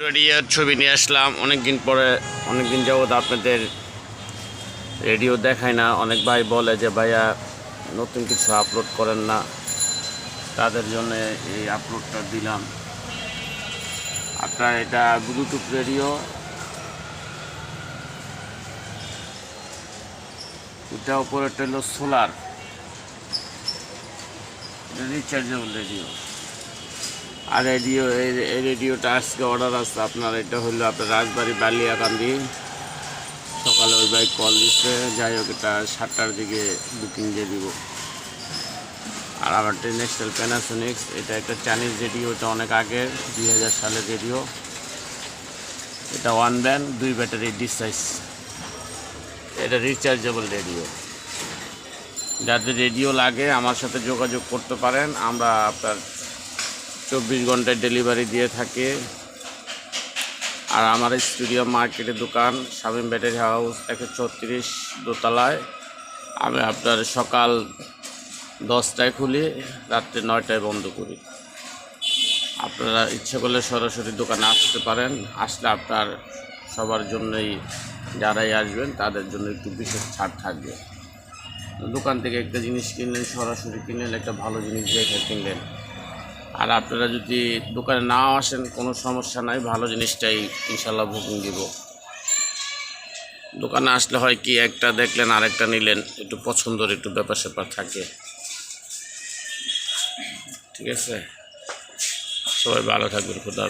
রেডিওর ছবি নিয়ে আসলাম। অনেক দিন পরে অনেক দিন যাবৎ আপনাদের রেডিও দেখায় না। অনেক ভাই বলে যে, ভাইয়া, নতুন কিছু আপলোড করেন না। তাদের জন্য এই আপলোডটা দিলাম। আপনার এটা ব্লুটুথ রেডিও। এটা উপরেটা হলো সোলার। Rechargeable radio. আর রেডিও এই রেডিওটা আজকে অর্ডার আসছে আপনার, এটা হলো আপনার রাজবাড়ি বালিয়াকান্দি। সকালে ওই বাইক কল দিচ্ছে যাই হোক এটা সাতটার দিকে বুকিং দিয়ে দিব। আর আমার নেক্সটাল প্যানাসোনিক্স এটা একটা চাইনিজ রেডিও এটা অনেক আগে দুই হাজার সালের রেডিও এটা ওয়ান ব্যান্ড দুই ব্যাটারি ডিসাইজ এটা রিচার্জেবল রেডিও যাদের রেডিও লাগে, আমার সাথে যোগাযোগ করতে পারেন, আমরা আপনার চব্বিশ ঘন্টায় ডেলিভারি দিয়ে থাকে। আর আমার স্টুডিও মার্কেটের দোকান, শামীম ব্যাটারি হাউস একশো ছত্রিশ দোতলায়। আমি আপনার সকাল দশটায় খুলি, রাত্রে নয়টায় বন্ধ করি। আপনারা ইচ্ছে করলে সরাসরি দোকানে আসতে পারেন। আসলে আপনার সবার জন্যই যারাই আসবেন, তাদের জন্য একটু বিশেষ ছাড় থাকবে। দোকান থেকে একটা জিনিস কিনলেন, সরাসরি কিনলেন, একটা ভালো জিনিস দেখে কিনলেন। আর আপনারা যদি দোকানে নাও আসেন, কোনো সমস্যা নাই, ভালো জিনিসটাই ইনশাল্লাহ বুকিং দিব। দোকানে আসলে হয় কি, একটা দেখলেন, আরেকটা নিলেন, একটু পছন্দের একটু ব্যাপার স্যাপার থাকে। ঠিক আছে? সবাই ভালো থাকবেন, খুদা